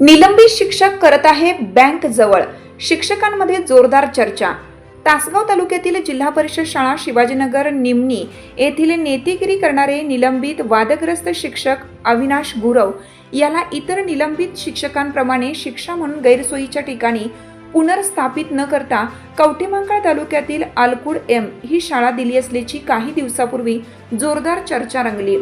निलंबित शिक्षक करत आहे बँक जवळ. शिक्षकांमध्ये जोरदार चर्चा. तासगाव तालुक्यातील जिल्हा परिषद शाळा शिवाजीनगर निमणी येथील नेतेगिरी करणारे निलंबित वादग्रस्त शिक्षक अविनाश गुरव याला इतर निलंबित शिक्षकांप्रमाणे शिक्षा म्हणून गैरसोयीच्या ठिकाणी पुनर्स्थापित न करता कवठेमंकाळ तालुक्यातील आलकुड एम ही शाळा दिली असल्याची काही दिवसापूर्वी जोरदार चर्चा रंगली.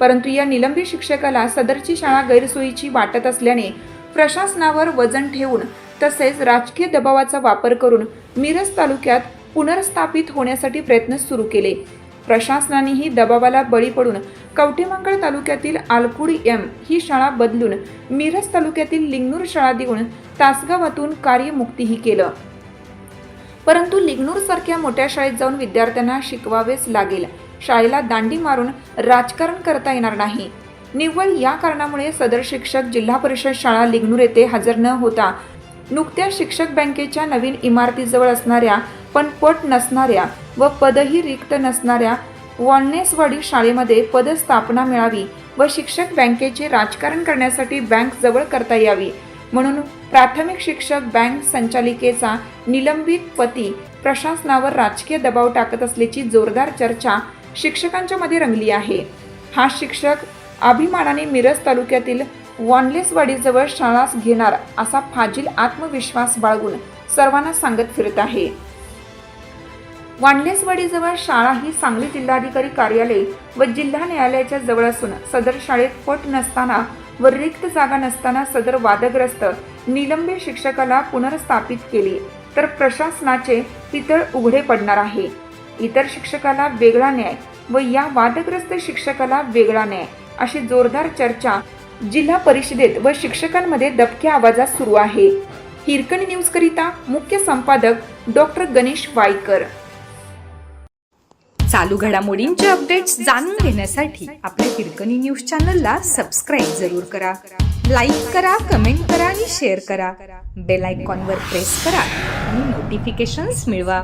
परंतु या निलंबित शिक्षकाला सदरची शाळा गैरसोयीची वाटत असल्याने प्रशासनावर वजन ठेवून तसेच राजकीय दबावाचा वापर करून मिरज तालुक्यात पुनर्स्थापित होण्यासाठी प्रयत्न सुरू केले. प्रशासनानेही दबावाला बळी पडून कवठेमंगळ तालुक्यातील आलकुड एम ही शाळा बदलून मिरज तालुक्यातील लिंगनूर शाळा देऊन तासगावातून कार्यमुक्तीही केलं. परंतु लिंगनूर सारख्या मोठ्या शाळेत जाऊन विद्यार्थ्यांना शिकवावेच लागेल. शाळेला दांडी मारून राजकारण करता येणार नाही. निव्वळ या कारणामुळे सदर शिक्षक जिल्हा परिषद शाळा लिंगनूर येथे हजर न होता नुकत्याच शिक्षक बँकेच्या नवीन इमारतीजवळ असणाऱ्या पण पट नसणाऱ्या व पदही रिक्त नसणाऱ्या वॉलनेसवाडी शाळेमध्ये पदस्थापना मिळावी व शिक्षक बँकेचे राजकारण करण्यासाठी बँक जवळ करता यावी. म्हणून प्राथमिक शिक्षक बँक संचालिकेचा निलंबित पती प्रशासनावर राजकीय दबाव टाकत असल्याची जोरदार चर्चा शिक्षकांच्या मध्ये रंगली आहे. हा शिक्षक अभिमानाने मिरज तालुक्यातील वॉनलेसवाडीजवळ शाळा घेणार असा फाजील आत्मविश्वास बाळगून सर्वांना सांगत फिरत आहे. वांडलेसवाडीजवळ शाळा ही सांगली जिल्हाधिकारी कार्यालय व जिल्हा न्यायालयाच्या जवळ असून सदर शाळेत पट नसताना व रिक्त जागा नसताना सदर वादग्रस्त निलंबित शिक्षकाला पुनर्स्थापित केली तर प्रशासनाचे पितळ उघडे पडणार आहे. इतर शिक्षकाला वेगळा न्याय व या वादग्रस्त शिक्षकाला वेगळा न्याय अशी जोरदार चर्चा जिल्हा परिषदेत व शिक्षकांमध्ये दबक्या आवाजात सुरू आहे. हिरकणी न्यूज करिता मुख्य संपादक डॉक्टर गणेश वाईकर. चालू घडामोडींचे अपडेट्स जाणून घेण्यासाठी आपल्या हिरकणी न्यूज चॅनलला सबस्क्राईब जरूर करा. लाईक करा कमेंट करा आणि शेअर करा. बेल आयकॉनवर प्रेस करा आणि नोटिफिकेशन्स मिळवा.